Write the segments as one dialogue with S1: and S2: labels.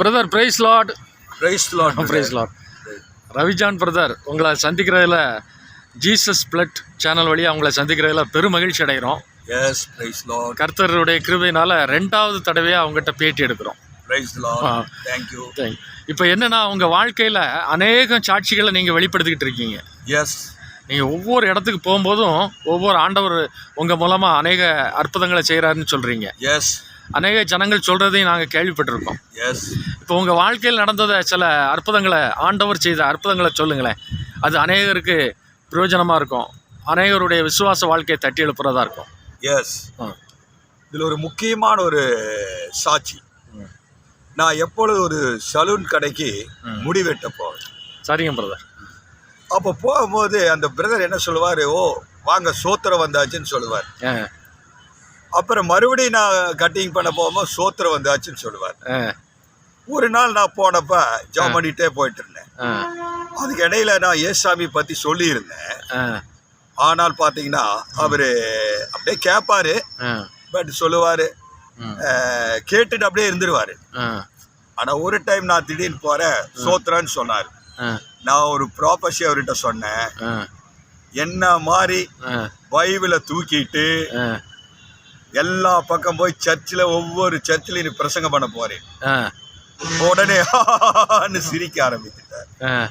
S1: Brother praise lord
S2: praise lord
S1: praise lord Ravijan brother உங்களை சந்திக்கிறதுல Jesus blood channel வழியாக உங்களை சந்திக்கிறதுல பெரும் மகிழ்ச்சி அடைகிறோம்.
S2: எஸ் பிரைஸ் லார்ட்
S1: கர்த்தருடைய கிருபையினால ரெண்டாவது தடவையாக அவங்ககிட்ட பேட்டி எடுக்கிறோம்.
S2: பிரைஸ். லார்ட் தேங்க் யூ
S1: இப்போ என்னன்னா உங்கள் வாழ்க்கையில் அநேக சாட்சிகளை நீங்கள் வெளிப்படுத்திக்கிட்டு இருக்கீங்க.
S2: எஸ்
S1: நீங்கள் ஒவ்வொரு இடத்துக்கு போகும்போதும் ஒவ்வொரு ஆண்டவர் உங்கள் மூலமாக அநேக அற்புதங்களை செய்கிறாருன்னு சொல்கிறீங்க
S2: எஸ்
S1: அநேக ஜனங்கள் சொல்கிறதையும் நாங்கள் கேள்விப்பட்டிருக்கோம்.
S2: எஸ்
S1: இப்போ உங்கள் வாழ்க்கையில் நடந்தத சில அற்புதங்களை ஆண்டவர் செய்த அற்புதங்களை சொல்லுங்களேன். அது அநேகருக்கு பிரயோஜனமாக இருக்கும். அநேகருடைய விசுவாச வாழ்க்கையை தட்டி எழுப்புறதா இருக்கும்.
S2: எஸ். இதில் ஒரு முக்கியமான ஒரு சாட்சி. நான் எப்பொழுது ஒரு சலூன் கடைக்கு. முடி வெட்ட போவேன்.
S1: சரிங்க பிரதர்
S2: அப்போ போகும்போது அந்த பிரதர் என்ன சொல்லுவார்? ஓ வாங்க சோத்திரம் வந்தாச்சுன்னு சொல்லுவார். அப்புறம் மறுபடியும் நான் கட்டிங் பண்ண போகும்போது சோத்திரம் வந்தாச்சுன்னு சொல்லுவார். ஒரு நாள் நான் போனப்ப ஜாம் பண்ணிட்டே போயிட்டு இருந்தேன். அதுக்கு இடையில நான் ஏசாமி பற்றி சொல்லியிருந்தேன். ஆனால் பார்த்தீங்கன்னா அவர் அப்படியே கேட்பாரு பட் சொல்லுவார். கேட்டுட்டு அப்படியே இருந்துருவார்.
S1: ஆ.
S2: ஆனால் ஒரு டைம் நான் திடீர்னு போகிறேன் சோத்ரான்னு சொன்னார். நான் ஒரு ப்ராப்பர்சி அவர்கிட்ட சொன்னேன். என்ன மாதிரி பைபிளை தூக்கிட்டு எல்லா பக்கம் போய் சர்ச்சில் ஒவ்வொரு சர்ச்சில் நீ பிரசங்கம் பண்ண போறேன். உடனே சிரிக்க ஆரம்பித்துட்டார்.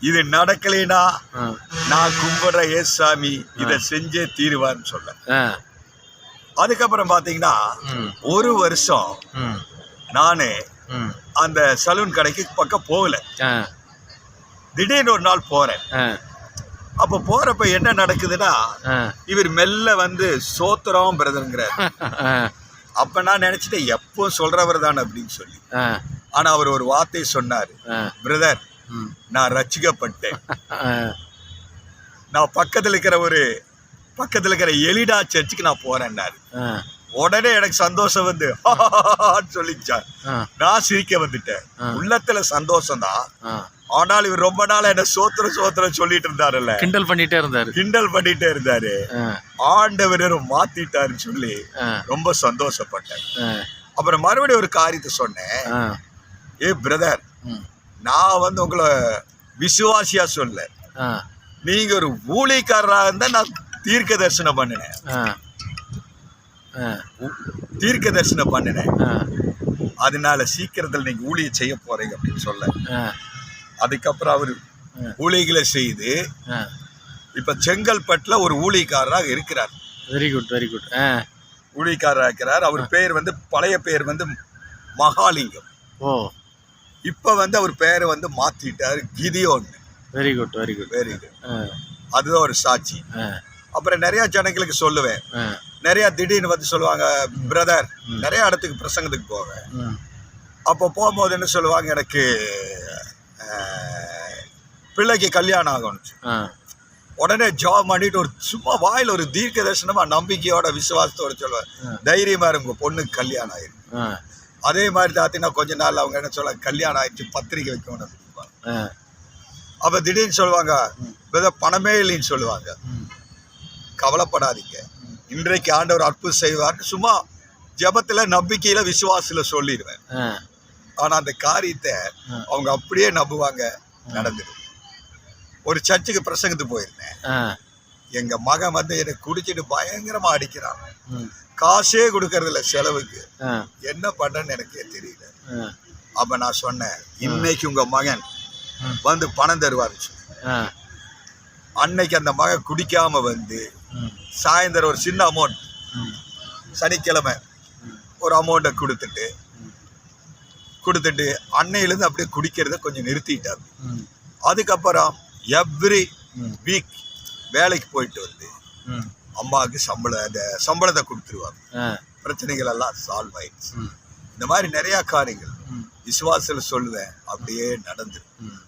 S2: இது நடக்கலைனா நான் கும்பிடுற ஏசாமி இதை செஞ்சே தீருவார்னு சொல்ல. அதுக்கப்புறம் பார்த்தீங்கன்னா
S1: ம்.
S2: ஒரு வருஷம் நான் அந்த சலூன் கடைக்கு பக்கம் போகல. திடீர்னு ஒரு நாள் போறேன். அப்போ போறப்ப என்ன நடக்குதுன்னா இவர் மெல்ல வந்து சோத்திரம் பிரதருங்கிறார். அப்ப நான் நினைச்சிட்டேன் எப்போ சொல்றவர் தான் அப்படின்னு சொல்லி. ஆனா அவர் ஒரு வார்த்தை சொன்னார். பிரதர் நான் ரட்சிக்கப்பட்டேன்
S1: ஆ.
S2: நான் பக்கத்துல இருக்கிற ஒரு பக்கத்துல இருக்கிற எலிடா சர்ச்சுக்கு நான் போறேன்னாரு. உடனே எனக்கு சந்தோஷம் வந்து சொல்லிச்சார்.
S1: ஆ.
S2: நான் சிரிக்க வந்துட்டேன். உள்ளத்துல சந்தோஷம் தான் ஆனால் இவர் ரொம்ப நாள் என்ன சோத்திரம் சோத்திரம் சொல்லிட்டு இருந்தாருல்ல.
S1: கிண்டல் பண்ணிட்டே இருந்தாரு.
S2: கிண்டல் பண்ணிட்டே இருந்தாரு. ஆண்டவர் மாத்திட்டாருன்னு சொல்லி ரொம்ப சந்தோஷப்பட்டேன். அப்புறம் மறுபடியும் ஒரு காரியத்தை சொன்னேன். ஏ பிரதர் நான் வந்து உங்களை விசுவாசியா சொல்ல நீங்க ஒரு ஊழியக்காரராக இருந்தா நான் தீர்க்க தரிசனம் பண்ணினேன் தீர்க்க தரிசனம் பண்ணினேன். அதனால சீக்கிரத்தில் நீங்க ஊழியம் செய்ய போறீங்க அப்படின்னு சொல்ல. அதுக்கப்புறம் அவர்
S1: ஆ.
S2: ஊழியர்களை செய்து இப்ப செங்கல்பட்டுல ஒரு ஊழியக்காரராக இருக்கிறார்.
S1: வெரி குட் வெரி குட் ஆ.
S2: ஊழியக்காரராக இருக்கிறார். அவர் பேர் வந்து பழைய பேர் வந்து மகாலிங்கம்.
S1: ஓ.
S2: இப்ப வந்து அவர் பேரை வந்து மாத்திட்டார் Gideon.
S1: Very good very good
S2: very good அதுதான் ஒரு சாட்சி. அப்புறம் நிறைய ஜனங்களுக்கு சொல்லுவேன். நிறைய திடீர்னு வந்து சொல்லுவாங்க பிரதர் நிறைய இடத்துக்கு பிரசங்கத்துக்கு போவேன். அப்போ போகும்போது என்ன சொல்லுவாங்க எனக்கு பிள்ளைக்கு கல்யாணம் ஆகணும்
S1: ஆ.
S2: உடனே ஜாப் பண்ணிட்டு ஒரு சும்மா வாயில் ஒரு தீர்க்க தரிசனமா நம்பிக்கையோட விசுவாசத்தோட சொல்லுவேன் தைரியமா உங்க பொண்ணுக்கு கல்யாணம் ஆயிரும்.
S1: ஆ.
S2: அதே மாதிரி பார்த்தீங்கன்னா கொஞ்ச நாள் அவங்க என்ன சொல்ல கல்யாணம் ஆயிடுச்சு பத்திரிக்கை வைக்கணும் அப்படிம்பாங்க
S1: ஆ.
S2: அப்ப திடீர்னு சொல்லுவாங்க பிரதர் பணமே இல்லைன்னு சொல்லுவாங்க. கவலைப்படாதீங்க. இன்றைக்கு ஆண்டவர் அற்புதம் செய்வார்னு சும்மா ஜெபத்துல நம்பிக்கையில விசுவாசத்துல சொல்லிடுவேன்.
S1: ஆ
S2: ஆனா அந்த காரியத்தை அவங்க அப்படியே நம்புவாங்க. நடந்துடும் ஒரு சர்ச்சுக்கு பிரசங்கத்துக்கு போயிருந்தேன். எங்க மகன் வந்து என்னை குடிச்சிட்டு பயங்கரமா அடிக்கிறான். காசே கொடுக்கறது இல்ல செலவுக்கு என்ன பண்றேன்னு எனக்கே தெரியல. அப்ப நான் சொன்னேன் இன்னைக்கு உங்க மகன். வந்து பணம்
S1: ஆ.
S2: அன்னைக்கு அந்த மகன் குடிக்காம வந்து சாயந்தரம் ஒரு சின்ன அமௌண்ட் சனிக்கிழமை ஒரு அமௌண்ட்டை கொடுத்துட்டு கொடுத்துட்டு அன்னையிலேருந்து அப்படியே குடிக்கிறத கொஞ்சம் நிறுத்திட்டார். அதுக்கப்புறம் எவ்ரி வீக் வேலைக்கு போயிட்டு வந்து அம்மாவுக்கு சம்பளம் அந்த சம்பளத்தை கொடுத்துருவாங்க. பிரச்சனைகள் எல்லாம் சால்வ் ஆயிடுச்சு. இந்த மாதிரி நிறைய காரியங்கள். விசுவாசத்தில் சொல்லுவேன் அப்படியே நடந்துரும்.
S1: ம்.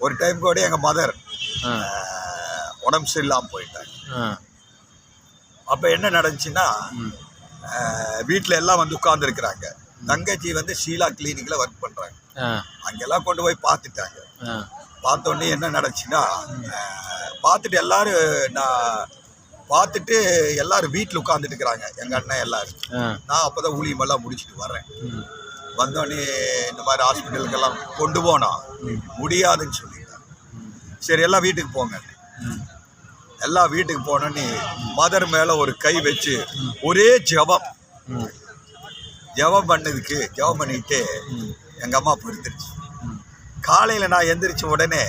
S2: ஒரு டைம் கூட எங்கள் மதர் உடம்பு சரியில்லாமல் போயிட்டாங்க. அப்போ என்ன நடந்துச்சுன்னா வீட்டில் எல்லாம் வந்து உட்காந்துருக்குறாங்க தங்கச்சி வந்து ஷீலா கிளினிக்கில் ஒர்க் பண்ணுறாங்க அங்கெல்லாம் கொண்டு போய் பார்த்துட்டாங்க.
S1: ஆ.
S2: பார்த்த உடனே என்ன நடந்துச்சுன்னா பார்த்துட்டு எல்லாரும் நான் பார்த்துட்டு எல்லாரும் வீட்டில் உட்காந்துட்டு இருக்கிறாங்க. எங்கள் அண்ணன் எல்லாரும். நான் அப்போ தான் ஊழியமெல்லாம் முடிச்சுட்டு வரேன் வந்தோடனே இந்த மாதிரி ஹாஸ்பிட்டலுக்கெல்லாம் கொண்டு போனோம் முடியாதுன்னு சொல்லிட்டாங்க. சரி எல்லாம் வீட்டுக்கு போங்க. எல்லாம் வீட்டுக்கு போனோன்னே மதர் மேலே ஒரு கை வச்சு ஒரே ஜெபம். ஜெபம் பண்ணதுக்கு ஜெபம் பண்ணிட்டு
S1: ம்
S2: எங்கள் அம்மா படுத்துருச்சு காலையில் நான் எந்திரிச்ச உடனே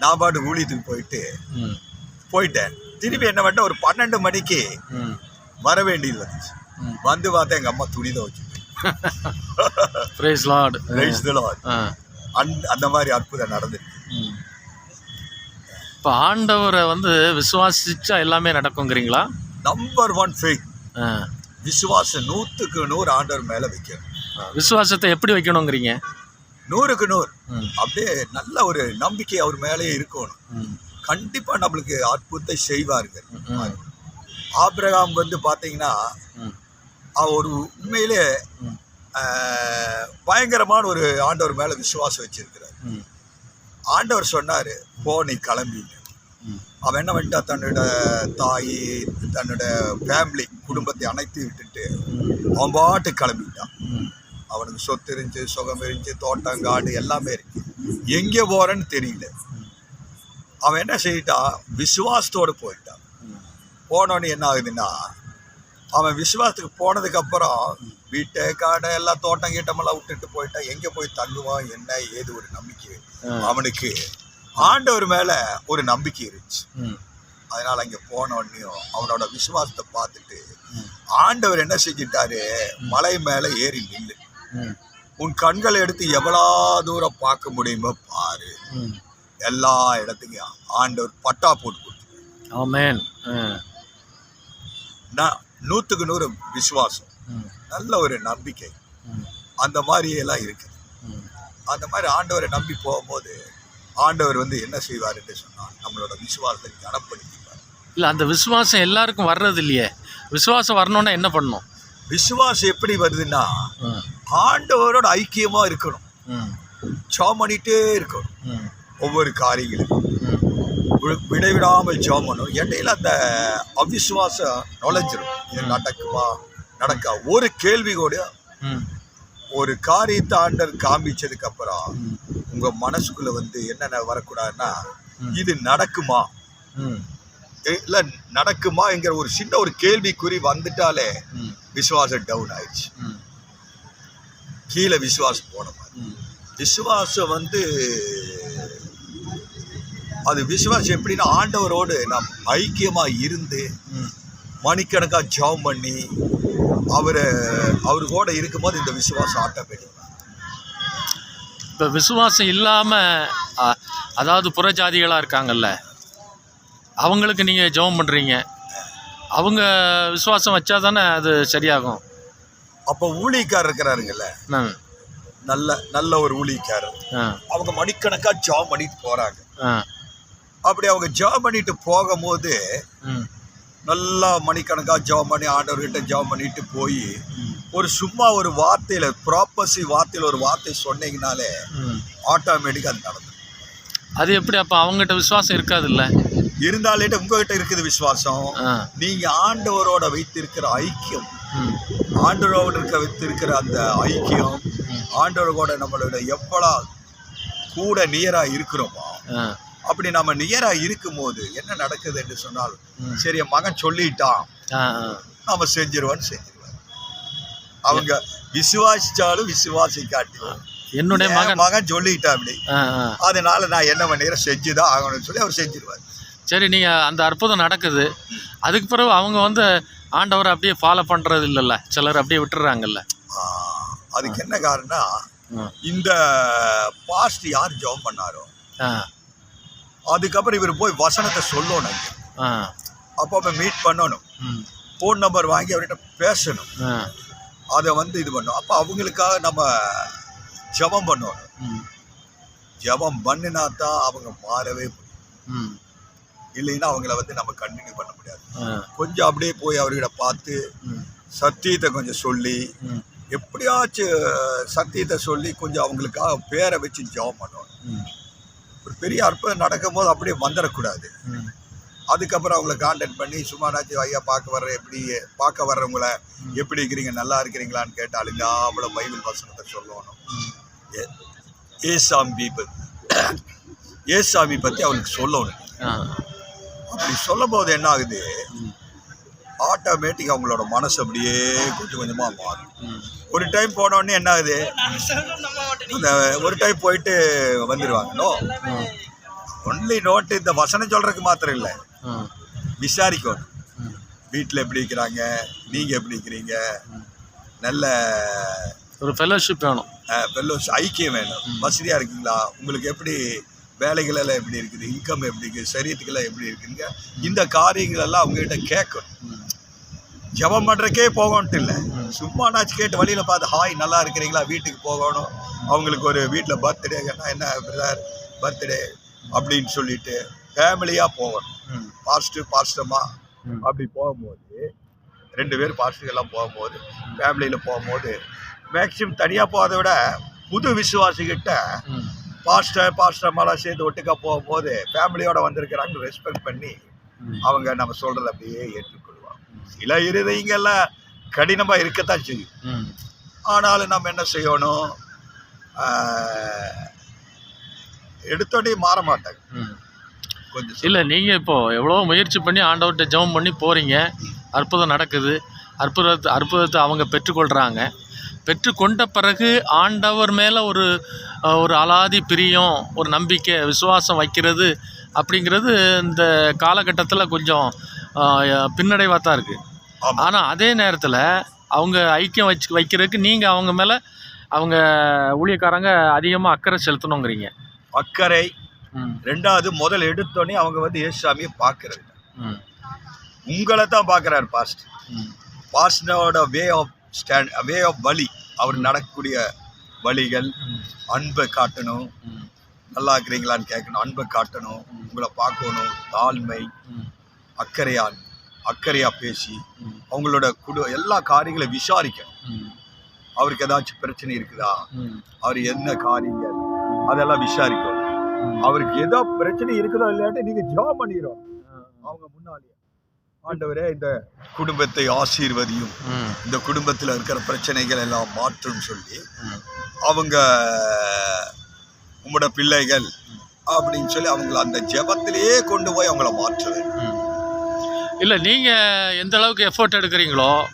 S2: நான் பாட்டு ஊழியத்துக்கு போயிட்டு போயிட்டேன். திருப்பி என்ன பண்ண ஒரு பன்னெண்டு மணிக்கு வர வேண்டியது வந்துச்சு. வந்து பார்த்தா எங்கள் அம்மா துணி Lord.
S1: ஆ.
S2: அந்த மாதிரி அற்புதம் நடந்துருக்கு.
S1: இப்போ ஆண்டவரை வந்து விசுவாசிச்சா எல்லாமே நடக்குங்கிறீங்களா?
S2: நம்பர் ஒன் ஃபேக்
S1: ஆ.
S2: விசுவாசம் நூற்றுக்கு நூறு ஆண்டவர் மேலே வைக்கணும்.
S1: விசுவாசத்தை எப்படி வைக்கணுங்கிறீங்க?
S2: நூறுக்கு நூறு. அப்படியே நல்ல ஒரு நம்பிக்கை அவர் மேலேயே இருக்கணும். கண்டிப்பாக நம்மளுக்கு அற்புதத்தை செய்வார்கள் ஆபிரகாம் வந்து பார்த்தீங்கன்னா அவர் ஒரு உண்மையிலே பயங்கரமான ஒரு ஆண்டவர் மேலே விசுவாசம் வச்சிருக்கிறார். ஆண்டவர் சொன்னார் போ நீ கிளம்பி
S1: ம்
S2: அவன் என்ன பண்ணிட்டா? தன்னோட தாய் தன்னோட ஃபேமிலி குடும்பத்தை அணைத்து விட்டுட்டு அவன் பாட்டு கிளம்பிட்டான். அவனுக்கு சொத்து இருந்துச்சு சுகம் இருந்துச்சு தோட்டம் காடு எல்லாமே இருக்கு. எங்கே போறேன்னு தெரியல. அவன் என்ன செய்யிட்டான் விசுவாசத்தோடு போயிட்டான். போனோன்னு என்ன ஆகுதுன்னா அவன் விசுவாசத்துக்கு போனதுக்கு அப்புறம் வீட்டை காடை எல்லாம் தோட்டம் கீட்டமெல்லாம் விட்டுட்டு போயிட்டான் எங்கே போய் தங்குவான் என்ன? ஏது? ஒரு நம்பிக்கை. அவனுக்கு ஆண்டவர் மேலே ஒரு நம்பிக்கை இருந்துச்சு.
S1: ம்.
S2: அதனால அங்கே போன உடனேயும் அவனோட விசுவாசத்தை பார்த்துட்டு. ஆண்டவர் என்ன செஞ்சிட்டாரு? மலை மேலே ஏறி நில்லு. உன் கண்களை எடுத்து எவ்வளோ தூரம் பார்க்க முடியுமோ பாரு. எல்லா இடத்துக்கும் ஆண்டவர் பட்டா போட்டு நான் நூற்றுக்கு நூறு விசுவாசம்.
S1: ம்.
S2: நல்ல ஒரு நம்பிக்கை. அந்த மாதிரி எல்லாம் இருக்குது அந்த மாதிரி ஆண்டவரை நம்பி போகும்போது ஆண்டவர் வந்து என்ன செய்வார் என்று சொன்னால் நம்மளோட விசுவாசத்தை கனப்படுத்திப்பார்
S1: இல்லை அந்த விசுவாசம் எல்லாருக்கும் வர்றது இல்லையே விசுவாசம் வரணும்னா என்ன பண்ணணும்?
S2: விசுவாசம் எப்படி வருதுன்னா ஆண்டவரோட ஐக்கியமாக இருக்கணும். ஜாம் பண்ணிட்டே இருக்கணும். ஒவ்வொரு காரியங்களுக்கும். விடைவிடாமல் ஜாம் பண்ணணும். இடையில அந்த அவிசுவாசம் நுழைஞ்சிரும். இது நடக்குமா? நடக்கா? ஒரு கேள்வி கூட ஒரு காரியத்தை ஆண்டர் காமிச்சதுக்கு அப்புறம் உங்க மனசுக்குள்ள வந்து என்னென்ன வரக்கூடாதுன்னா. இது நடக்குமா? இல்ல நடக்குமாங்கிற ஒரு சின்ன ஒரு கேள்விக்குறி வந்துட்டாலே விசுவாசம் டவுன் ஆயிடுச்சு. கீழே விசுவாசம் போன மாதிரி.
S1: ம்.
S2: விசுவாசம் வந்து அது விசுவாசம் எப்படின்னா ஆண்டவரோடு நாம் ஐக்கியமா இருந்து மணிக்கணக்காக ஜெபம் பண்ணி அவரை அவரு கூட இருக்கும்போது இந்த விசுவாசம் ஆட்டோமேட்டிக்
S1: இப்போ விசுவாசம் இல்லாமல் அதாவது புறஜாதிகளாக இருக்காங்கல்ல அவங்களுக்கு நீங்கள் ஜெபம் பண்ணுறீங்க அவங்க விசுவாசம் வச்சா தானே அது சரியாகும்.
S2: அப்போ ஊழியக்காரர் இருக்கிறாருங்கல்ல? நல்ல நல்ல ஒரு ஊழியக்காரர்.
S1: ஆ.
S2: அவங்க மணிக்கணக்காக ஜெபம் பண்ணிட்டு போறாங்க.
S1: ஆ.
S2: அப்படி அவங்க ஜெபம் பண்ணிட்டு போகும்போது நல்லா மணிக்கணக்காக ஜெபம் பண்ணி ஆண்டவர்கிட்ட ஜெபம் பண்ணிட்டு போய் ஒரு சும்மா ஒரு வார்த்தையில ப்ராப்பர்சி வார்த்தையில ஒரு வார்த்தை சொன்னீங்கனாலே ஆட்டோமேட்டிக்காக அது நடக்கும்.
S1: அது எப்படி அப்போ அவங்ககிட்ட விசுவாசம் இருக்காதுல்ல?
S2: இருந்தாலே உங்ககிட்ட இருக்குது விசுவாசம்.
S1: ஆ.
S2: நீங்க ஆண்டவரோட வைத்திருக்கிற ஐக்கியம் ஆண்டவரோட இருக்க வைத்திருக்கிற அந்த ஐக்கியம் ஆண்டவரோட நம்மளோட எவ்வளோ கூட நியரா இருக்கிறோமோ அப்படி நம்ம நியரா இருக்கும்போது என்ன நடக்குது என்று சொன்னால். சரி என் மகன் சொல்லிட்டான். நாம செஞ்சிருவான்னு செஞ்சிருவார் அவங்க விசுவாசிச்சாலும் விசுவாசிக்காட்டி
S1: என்னுடைய
S2: என்
S1: மகன்.
S2: மகன் சொல்லிட்டான் அப்படி. அதனால நான் என்ன பண்ணிடுறேன்? செஞ்சுதான் ஆகணும்னு சொல்லி அவர் செஞ்சிருவார்.
S1: சரி நீங்கள் அந்த அற்புதம் நடக்குது. அதுக்கு பிறகு அவங்க வந்து ஆண்டவரை அப்படியே ஃபாலோ பண்ணுறது இல்லைல்ல? சிலர் அப்படியே விட்டுறாங்கல்ல?
S2: அதுக்கு என்ன காரணம்னா
S1: ம்
S2: இந்த பாஸ்ட் யார் ஜெபம் பண்ணாரோ அதுக்கப்புறம் இவர் போய் வசனத்தை சொல்லணும். அப்போ அப்போ மீட் பண்ணணும். ஃபோன் நம்பர் வாங்கி அவர்கிட்ட பேசணும். அதை வந்து இது பண்ணணும் அப்போ அவங்களுக்காக நம்ம ஜெபம் பண்ணணும். ஜெபம் பண்ணினா தான் அவங்க மாறவே முடியும். இல்லைன்னா அவங்கள வந்து நம்ம கண்டினியூ பண்ண முடியாது. கொஞ்சம் அப்படியே போய் அவர்கிட்ட பார்த்து சத்தியத்தை கொஞ்சம் சொல்லி எப்படியாச்சும் சத்தியத்தை சொல்லி கொஞ்சம் அவங்களுக்காக பேரை வச்சு ஜெபம் பண்ணணும். பெரிய அற்புதம் நடக்கும் போது அப்படியே வந்துடக்கூடாது. அதுக்கப்புறம் அவங்கள காண்டாக்ட் பண்ணி சும்மானாச்சும் ஐயா பார்க்க வர்ற எப்படி பார்க்க வர்றவங்கள எப்படி இருக்கிறீங்க நல்லா இருக்கிறீங்களான்னு கேட்டாலுங்க அவ்வளோ பைபிள் வசனத்தை சொல்லணும். ஏசாமி ஏசாமி பற்றி அவளுக்கு சொல்லணும். அப்படி சொல்லும் போது என்ன ஆகுது. ஆட்டோமேட்டிக் அவங்களோட மனசு அப்படியே கொஞ்சம் கொஞ்சமாக மாறும். ஒரு டைம் போன உடனே என்ன ஆகுது? அந்த ஒரு டைம் போயிட்டு வந்துடுவாங்க நோ ஒன்லி நோட்டு இந்த வசனம் சொல்றதுக்கு மாத்திரம் இல்லை. விசாரிக்கணும். வீட்டில் எப்படி இருக்கிறாங்க? நீங்கள் எப்படி இருக்கிறீங்க? நல்ல
S1: ஒரு ஃபெலோஷிப் வேணும்.
S2: ஃபெல்லோஸ் ஐக்கியம் வேணும். வசதியாக இருக்கீங்களா? உங்களுக்கு எப்படி வேலைகள் எல்லாம் எப்படி இருக்குது? இன்கம் எப்படி இருக்குது சரீரத்துக்கெல்லாம் எப்படி இருக்குங்க? இந்த காரியங்கள் எல்லாம் அவங்ககிட்ட கேட்கணும். ஜெபம் பண்ணுறக்கே போகணுன்ட்டு இல்லை. சும்மானாச்சு கேட்டு வழியில் பார்த்து ஹாய் நல்லா இருக்கிறீங்களா? வீட்டுக்கு போகணும். அவங்களுக்கு ஒரு வீட்டில் பர்த்டே என்ன பிரதர் பர்த்டே அப்படின்னு சொல்லிட்டு ஃபேமிலியாக போகணும். பாஸ்ட்டு பாஸ்டமாக. அப்படி போகும்போது ரெண்டு பேர் பாஸ்டர் எல்லாம் போகும்போது ஃபேமிலியில் போகும்போது மேக்சிமம் தனியாக போகிறத விட புது விசுவாசிகிட்ட
S1: ம்.
S2: பாஸ்டர் பாஸ்டர்மாலாம் சேர்ந்து ஒட்டுக்கா போகும்போது ஃபேமிலியோட வந்திருக்கிறாங்க ரெஸ்பெக்ட் பண்ணி. அவங்க நம்ம சொல்கிறத அப்படியே ஏற்றுக்கொள்வாங்க சில இருதயங்கள்லாம் கடினமாக இருக்கத்தான் செய்யும். ஆனாலும் நம்ம என்ன செய்யணும்? எடுத்தோடனே மாற மாட்டாங்க. கொஞ்சம்
S1: இல்லை நீங்கள் இப்போது எவ்வளோ முயற்சி பண்ணி ஆண்டவர்கிட்ட ஜெபம் பண்ணி போகிறீங்க அற்புதம் நடக்குது. அற்புதத்தை அற்புதத்தை அவங்க பெற்றுக்கொள்கிறாங்க பெற்றுக்கொண்ட பிறகு ஆண்டவர் மேலே ஒரு ஒரு அலாதி பிரியம் ஒரு நம்பிக்கை விசுவாசம் வைக்கிறது அப்படிங்கிறது இந்த காலகட்டத்தில் கொஞ்சம் பின்னடைவாக தான் இருக்குது ஆனால் அதே நேரத்தில் அவங்க ஐக்கியம் வச்சு வைக்கிறதுக்கு நீங்கள் அவங்க மேலே அவங்க ஊழியக்காரங்க அதிகமாக அக்கறை செலுத்தணுங்கிறீங்க.
S2: அக்கறை. ரெண்டாவது முதல் எடுத்தோடனே அவங்க வந்து ஏசுசாமியை பார்க்கறது. உங்களை தான் பார்க்குறாரு பாஸ்ட் பாஸ்டனோட way of stand way of வழி. அவர் நடக்கக்கூடிய வழிகள் அன்பை காட்டணும். நல்லா இருக்கிறீங்களான்னு கேட்கணும். அன்பை காட்டணும். உங்களை பார்க்கணும். தாழ்மை.
S1: ம்
S2: அக்கறையாக பேசி அவங்களோட குடு எல்லா காரியங்களை விசாரிக்கணும் அவருக்கு ஏதாச்சும் பிரச்சனை இருக்குதா? அவர் என்ன காரியங்கள் அதெல்லாம் விசாரிக்கணும் அவருக்கு ஏதோ பிரச்சனை இருக்குதோ இல்லையாட்டி நீங்கள் ஜாப் பண்ணிடுவோம் அவங்க முன்னாலேயே. ஆண்டவரே இந்த குடும்பத்தை ஆசீர்வதியும் இந்த குடும்பத்தில் இருக்கிற பிரச்சனைகள் எல்லாம் மாற்றும் சொல்லி அவங்க உங்களோட பிள்ளைகள் அப்படின்னு சொல்லி அவங்கள அந்த ஜெபத்திலேயே கொண்டு போய் அவங்கள மாற்ற வேண்டும்.
S1: இல்லை நீங்கள் எந்த அளவுக்கு எஃபோர்ட் எடுக்கிறீங்களோ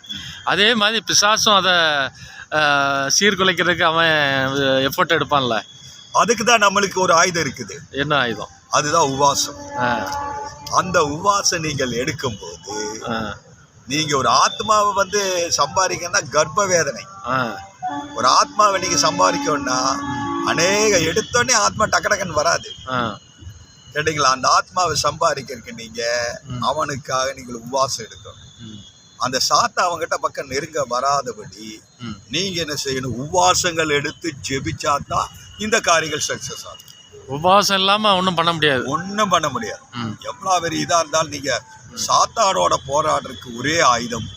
S1: அதே மாதிரி பிசாசும் அதை சீர்குலைக்கிறதுக்கு அவன் எஃபோர்ட் எடுப்பான்ல.
S2: அதுக்கு தான் நம்மளுக்கு ஒரு ஆயுதம் இருக்குது.
S1: என்ன ஆயுதம்?
S2: அதுதான் உவாசம். அந்த உவாசம் நீங்கள் எடுக்கும்போது
S1: ஆ.
S2: நீங்க ஒரு ஆத்மாவை வந்து சம்பாதிக்கணும்னா கர்ப்ப வேதனை.
S1: ஆ.
S2: ஒரு ஆத்மாவை நீங்க சம்பாதிக்கணும்னா அநேக எடுத்தோடனே ஆத்மா டக்கு டக்குன்னு வராது. கேட்டீங்களா? அந்த ஆத்மாவை சம்பாதிக்கிறதுக்கு நீங்க. அவனுக்காக நீங்கள் உபவாசம் எடுக்கணும். அந்த சாத்தை அவங்ககிட்ட பக்கம் நெருங்க வராதபடி நீங்க என்ன செய்யணும்? உபவாசங்கள் எடுத்து ஜெபிச்சா தான் இந்த காரியங்கள் சக்சஸ் ஆகும்.
S1: உபவாசம் இல்லாமல் ஒன்றும் பண்ண முடியாது.
S2: ஒன்றும் பண்ண முடியாது. எவ்வளோ பெரிய இதாக இருந்தாலும் நீங்க சாத்தானோட போராடுறதுக்கு ஒரே ஆயுதம்.